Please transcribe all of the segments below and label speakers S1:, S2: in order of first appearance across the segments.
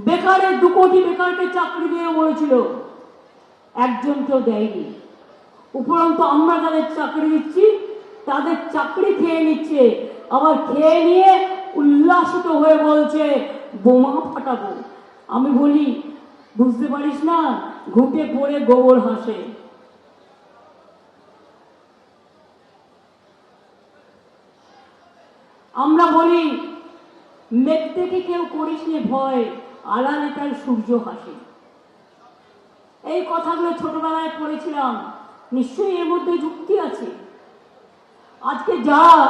S1: বেকারের দু কোটি বেকারকে চাকরি দিয়ে বলেছিল। একজন একজনকেও দেয়নি। উপরন্তু আমরা যাদের চাকরি দিচ্ছি, তাদের চাকরি খেয়ে নিচ্ছে। আবার খেয়ে নিয়ে উল্লাসিত হয়ে বলছে, বোমা ফাটাবো। আমি বলি, বুঝতে পারিস না, ঘুটে পড়ে গোবর হাসে। আমরা বলি মেঘ থেকে কেউ করিস ভয়? আড়ালে তার সূর্য হাসে এই কথাগুলো ছোটবেলায় পড়েছিলাম। নিশ্চয়ই এর মধ্যে যুক্তি আছে। আজকে যারা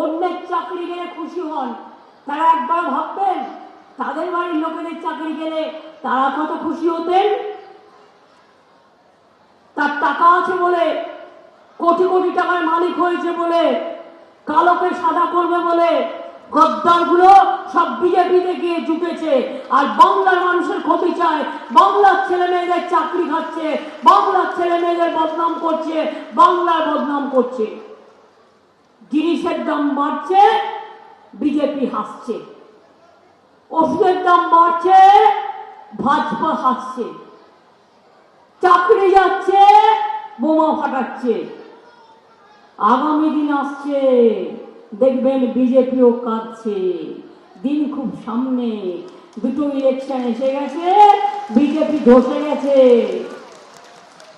S1: অন্যের চাকরি গেলে খুশি হন, তারা একবার ভাববেন, তাদের বাড়ির লোকেদের চাকরি গেলে তারা কত খুশি হতেন? তার টাকা আছে বলে, কোটি কোটি টাকার মালিক হয়েছে বলে, কালোকে সাদা করবে বলে গদ্দারগুলো সব বিজেপিতে গিয়ে জুটেছে। আর বাংলার মানুষের ক্ষতি চায়। বাংলার ছেলে মেয়েদের চাকরি খাচ্ছে। বাংলার ছেলে মেয়েদের বদনাম করছে। বাংলার বদনাম করছে। জিনিসের দাম বাড়ছে, বিজেপি হাসছে। ওষুধের দাম বাড়ছে, ভাজপা হাসছে। চাকরি যাচ্ছে, বোমা ফাটাচ্ছে। আগামী দিন আসছে। দেখবেন বিজেপিও কাঁদছে। দিন খুব সামনে। দুটো ইলেকশন এসে গেছে, বিজেপি ধসে গেছে।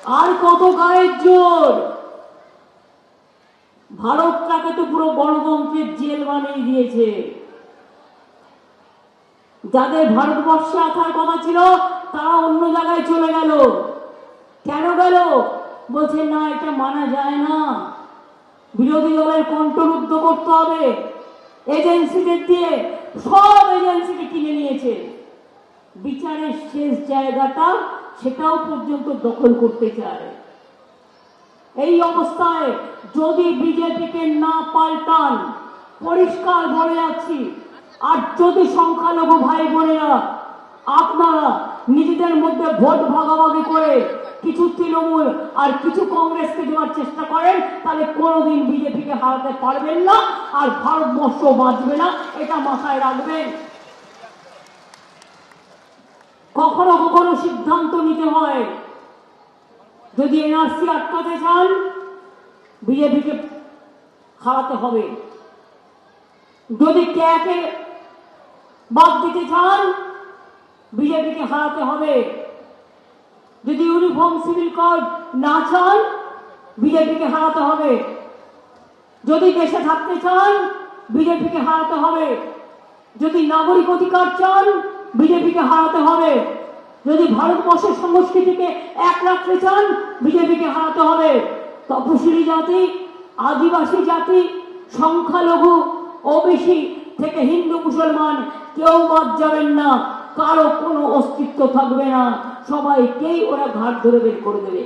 S1: আর কত গায়ের জোর? ভারতটাকে তো পুরো গণতন্ত্রের জেল বানিয়ে দিয়েছে। যাদের ভারতবর্ষে আসার কথা ছিল, তারা অন্য জায়গায় চলে গেল। কেন গেল? বলছে, না, এটা মানা যায় না। বিরোধী দলের কণ্ঠরুদ্ধ করতে হবে। এজেন্সিদের দিয়ে সব এজেন্সিকে কিনে নিয়েছে। বিচারের শেষ জায়গাটা সেটাও পর্যন্ত দখল করতে চায়। এই অবস্থায় যদি বিজেপিকে না পাল্টান, পরিষ্কার বলে যাচ্ছি, আর যদি সংখ্যালঘু ভাই বোনেরা আপনারা নিজেদের মধ্যে ভোট ভাগাভাগি করে কিছু তৃণমূল আর কিছু কংগ্রেসকে দেওয়ার চেষ্টা করেন, তাহলে কোনোদিন বিজেপিকে হারাতে পারবেন না আর ভারতবর্ষ বাঁচবে না, এটা মাথায় রাখবেন। কখনো কখনো সিদ্ধান্ত নিতে হয়, যদি এনআরসি আটকাতে চান, বিজেপিকে হারাতে হবে। যদি ক্যাকে বাদ দিতে চান বিজেপিকে হারাতে হবে। যদি ইউনিফর্ম সিভিল কোড না চান, বিজেপিকে হারাতে হবে। যদি দেশে থাকতে চান, বিজেপিকে হারাতে হবে। যদি নাগরিক অধিকার চান, বিজেপিকে হারাতে হবে। যদি ভারতবর্ষের সংস্কৃতিকে এক রাখতে চান, বিজেপিকে হারাতে হবে। তপশিলি জাতি, আদিবাসী জাতি, সংখ্যালঘু, ওবিসি থেকে হিন্দু মুসলমান কেউ বাদ যাবেন না। কারও কোনো অস্তিত্ব থাকবে না। সবাইকেই ওরা ঘাট ধরে বের করে দেবে।